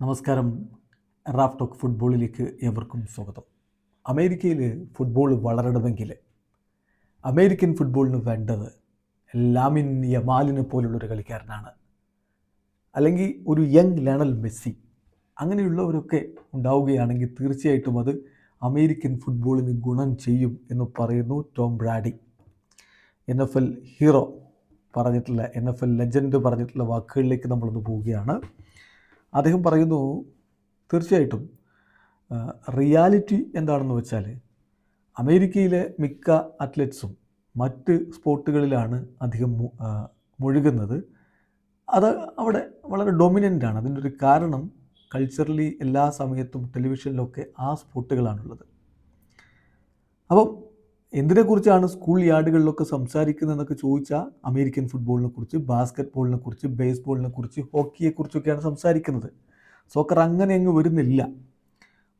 നമസ്കാരം. Raf talk ഫുട്ബോളിലേക്ക് ഏവർക്കും സ്വാഗതം. അമേരിക്കയിൽ ഫുട്ബോൾ വളരണമെങ്കിൽ അമേരിക്കൻ ഫുട്ബോളിന് വേണ്ടത് ലാമിൻ യമാലിനെ പോലുള്ളൊരു കളിക്കാരനാണ്. അല്ലെങ്കിൽ ഒരു യങ് ലണൽ മെസ്സി അങ്ങനെയുള്ളവരൊക്കെ ഉണ്ടാവുകയാണെങ്കിൽ തീർച്ചയായിട്ടും അത് അമേരിക്കൻ ഫുട്ബോളിന് ഗുണം ചെയ്യും എന്ന് പറയുന്നു Tom Brady. N F L hero പറഞ്ഞിട്ടുള്ള എൻ എഫ് എൽ ലെജൻഡ് പറഞ്ഞിട്ടുള്ള വാക്കുകളിലേക്ക് നമ്മളൊന്ന് പോവുകയാണ്. അദ്ദേഹം പറയുന്നു തീർച്ചയായിട്ടും റിയാലിറ്റി എന്താണെന്ന് വെച്ചാൽ അമേരിക്കയിലെ മിക്ക അത്ലറ്റ്സും മറ്റ് സ്പോർട്ടുകളിലാണ് അധികം മുഴുകുന്നത്. അത് അവിടെ വളരെ ഡൊമിനന്റ് ആണ്. അതിന്റെ ഒരു കാരണം കൾച്ചറലി എല്ലാ സമയത്തും ടെലിവിഷനിലൊക്കെ ആ സ്പോർട്ടുകളാണുള്ളത് അപ്പം എന്തിനെക്കുറിച്ചാണ് സ്കൂൾ യാർഡുകളിലൊക്കെ സംസാരിക്കുന്നതെന്നൊക്കെ ചോദിച്ചാൽ അമേരിക്കൻ ഫുട്ബോളിനെ കുറിച്ച് ബാസ്ക്കറ്റ് ബോളിനെ കുറിച്ച് ബേസ്ബോളിനെ കുറിച്ച് ഹോക്കിയെക്കുറിച്ചൊക്കെയാണ് സംസാരിക്കുന്നത്. സോക്കർ അങ്ങനെ അങ്ങ് വരുന്നില്ല.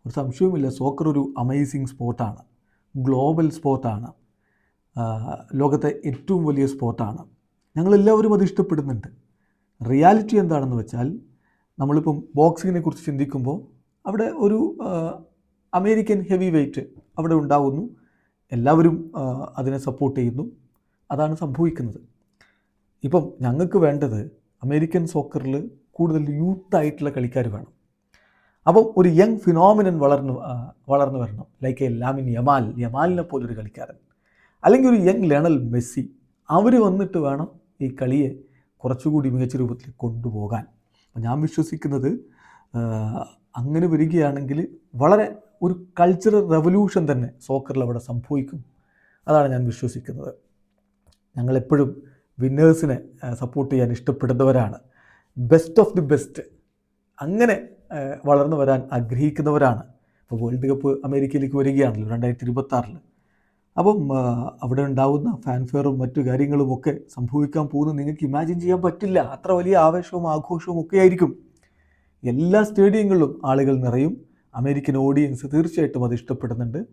ഒരു സംശയവുമില്ല. സോക്കർ ഒരു അമേസിങ് സ്പോർട്ടാണ്. ഗ്ലോബൽ സ്പോർട്ടാണ്. ലോകത്തെ ഏറ്റവും വലിയ സ്പോർട്ടാണ്. ഞങ്ങളെല്ലാവരും അത് ഇഷ്ടപ്പെടുന്നുണ്ട്. റിയാലിറ്റി എന്താണെന്ന് വെച്ചാൽ നമ്മളിപ്പം ബോക്സിങ്ങിനെ കുറിച്ച് ചിന്തിക്കുമ്പോൾ അവിടെ ഒരു അമേരിക്കൻ ഹെവി വെയ്റ്റ് അവിടെ ഉണ്ടാകുന്നു എല്ലാവരും അതിനെ സപ്പോർട്ട് ചെയ്യുന്നു. അതാണ് സംഭവിക്കുന്നത്. ഇപ്പം ഞങ്ങൾക്ക് വേണ്ടത് അമേരിക്കൻ സോക്കറിൽ കൂടുതൽ യൂത്തായിട്ടുള്ള കളിക്കാർ വേണം. അപ്പം ഒരു യങ് ഫിനോമിനൻ വളർന്നു വളർന്നു വരണം. ലൈക്ക് എ ലാമിൻ യമാൽ യമാലിനെ പോലൊരു കളിക്കാരൻ. അല്ലെങ്കിൽ ഒരു യങ് ലേണൽ മെസ്സി അവർ വന്നിട്ട് വേണം ഈ കളിയെ കുറച്ചുകൂടി മികച്ച രൂപത്തിൽ കൊണ്ടുപോകാൻ. ഞാൻ വിശ്വസിക്കുന്നത് അങ്ങനെ വരികയാണെങ്കിൽ വളരെ ഒരു കൾച്ചറൽ റെവല്യൂഷൻ തന്നെ സോക്കറിൽ അവിടെ സംഭവിക്കും. അതാണ് ഞാൻ വിശ്വസിക്കുന്നത്. ഞങ്ങളെപ്പോഴും വിന്നേഴ്സിനെ സപ്പോർട്ട് ചെയ്യാൻ ഇഷ്ടപ്പെടുന്നവരാണ്. ബെസ്റ്റ് ഓഫ് ദി ബെസ്റ്റ് അങ്ങനെ വളർന്നു വരാൻ ആഗ്രഹിക്കുന്നവരാണ്. ഇപ്പോൾ വേൾഡ് കപ്പ് അമേരിക്കയിലേക്ക് വരികയാണല്ലോ രണ്ടായിരത്തി ഇരുപത്താറിൽ അപ്പം അവിടെ ഉണ്ടാവുന്ന ഫാൻഫെയറും മറ്റു കാര്യങ്ങളും ഒക്കെ സംഭവിക്കാൻ പോകുന്നത് നിങ്ങൾക്ക് ഇമാജിൻ ചെയ്യാൻ പറ്റില്ല. അത്ര വലിയ ആവേശവും ആഘോഷവും ഒക്കെ ആയിരിക്കും. എല്ലാ സ്റ്റേഡിയങ്ങളിലും ആളുകൾ നിറയും. അമേരിക്കൻ ഓഡിയൻസ് തീർച്ചയായിട്ടും അത് ഇഷ്ടപ്പെടുന്നുണ്ട്.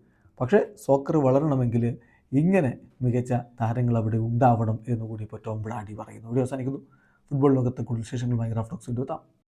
പക്ഷേ സോക്കർ വളരണമെങ്കിൽ ഇങ്ങനെ മികച്ച താരങ്ങൾ അവിടെ ഉണ്ടാവണം എന്നുകൂടി ഇപ്പോൾ ടോം ബ്രാഡി പറയുന്നു. ഇവിടെ അവസാനിക്കുന്നു. ഫുട്ബോൾ ലോകത്തെ കൂടുതൽ വിശേഷങ്ങളുമായി ഗ്രാഫ്റ്റോക്സ് എത്താം.